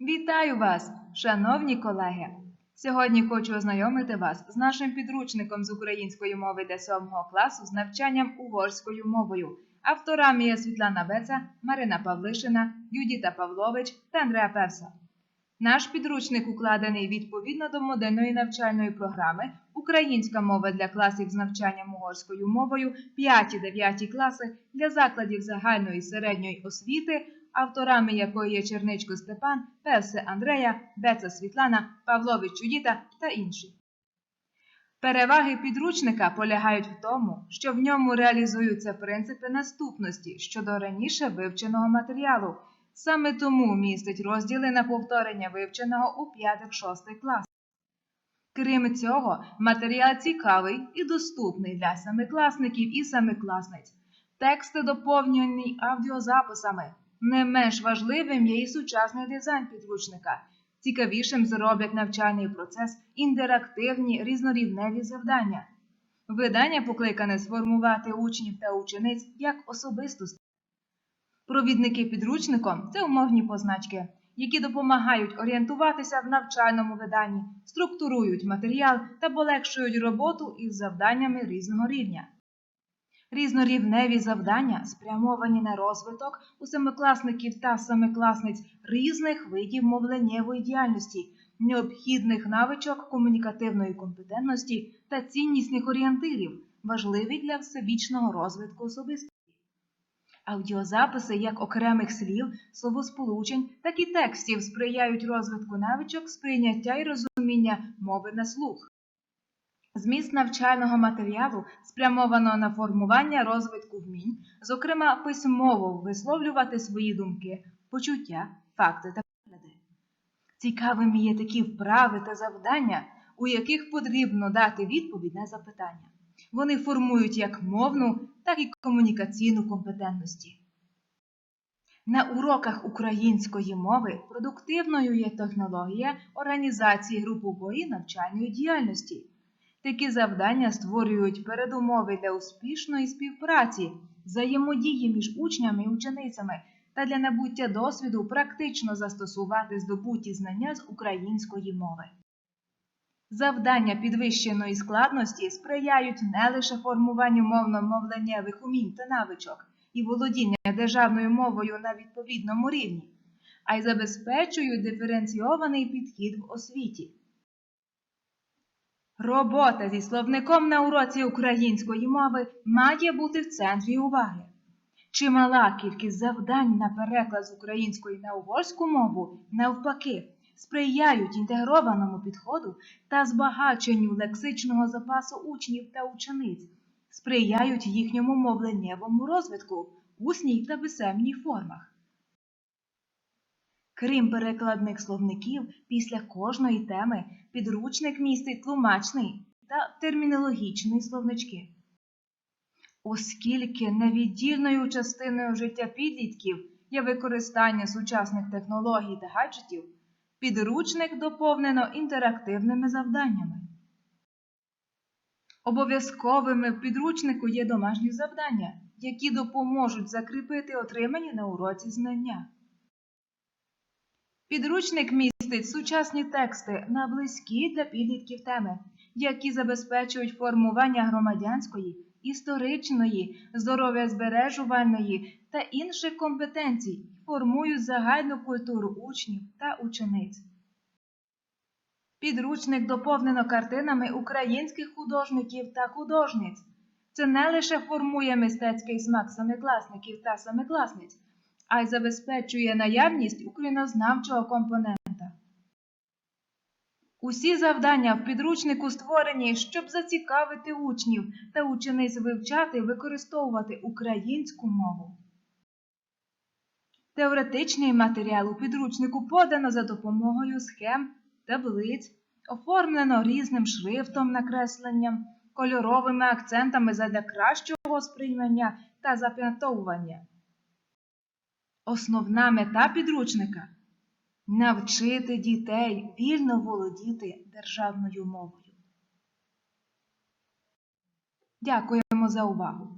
Вітаю вас, шановні колеги! Сьогодні хочу ознайомити вас з нашим підручником з української мови для 7 класу з навчанням угорською мовою. Авторами є Світлана Беца, Марина Павлишина, Юдіта Павлович та Андреа Певса. Наш підручник укладений відповідно до модельної навчальної програми Українська мова для класів з навчанням угорською мовою 5-9 класи для закладів загальної і середньої освіти, авторами якої є Черничко Степан, Певсе Андрея, Беца Світлана, Павлович Чудіта та інші. Переваги підручника полягають в тому, що в ньому реалізуються принципи наступності щодо раніше вивченого матеріалу. Саме тому містить розділи на повторення вивченого у 5-6 клас. Крім цього, матеріал цікавий і доступний для семикласників і семикласниць. Тексти доповнені аудіозаписами. Не менш важливим є і сучасний дизайн підручника. Цікавішим зроблять навчальний процес інтерактивні різнорівневі завдання. Видання покликане сформувати учнів та учениць як особистості. Провідники підручником це умовні позначки, які допомагають орієнтуватися в навчальному виданні, структурують матеріал та полегшують роботу із завданнями різного рівня. Різнорівневі завдання спрямовані на розвиток у семикласників та семикласниць різних видів мовленнєвої діяльності, необхідних навичок комунікативної компетентності та ціннісних орієнтирів, важливі для всебічного розвитку особистості. Аудіозаписи як окремих слів, словосполучень, так і текстів сприяють розвитку навичок сприйняття і розуміння мови на слух. Зміст навчального матеріалу спрямовано на формування розвитку вмінь, зокрема письмово висловлювати свої думки, почуття, факти та погляди. Цікавими є такі вправи та завдання, у яких потрібно дати відповідь на запитання. Вони формують як мовну, так і комунікаційну компетентності. На уроках української мови продуктивною є технологія організації групової навчальної діяльності. Такі завдання створюють передумови для успішної співпраці, взаємодії між учнями і ученицями та для набуття досвіду практично застосувати здобуті знання з української мови. Завдання підвищеної складності сприяють не лише формуванню мовно-мовленнєвих умінь та навичок і володіння державною мовою на відповідному рівні, а й забезпечують диференційований підхід в освіті. Робота зі словником на уроці української мови має бути в центрі уваги. Чимала кількість завдань на переклад з української на угорську мову, навпаки, сприяють інтегрованому підходу та збагаченню лексичного запасу учнів та учениць, сприяють їхньому мовленнєвому розвитку усній та писемній формах. Крім перекладних словників, після кожної теми підручник містить тлумачний та термінологічний словнички. Оскільки невіддільною частиною життя підлітків є використання сучасних технологій та гаджетів, підручник доповнено інтерактивними завданнями. Обов'язковими в підручнику є домашні завдання, які допоможуть закріпити отримані на уроці знання. Підручник містить сучасні тексти на близькі для підлітків теми, які забезпечують формування громадянської, історичної, здоров'язбережувальної та інших компетенцій, формують загальну культуру учнів та учениць. Підручник доповнено картинами українських художників та художниць. Це не лише формує мистецький смак семикласників та семикласниць, а й забезпечує наявність українознавчого компонента. Усі завдання в підручнику створені, щоб зацікавити учнів та учениць вивчати використовувати українську мову. Теоретичний матеріал у підручнику подано за допомогою схем, таблиць, оформлено різним шрифтом, накресленням, кольоровими акцентами задля кращого сприймання та запам'ятовування. Основна мета підручника навчити дітей вільно володіти державною мовою. Дякуємо за увагу!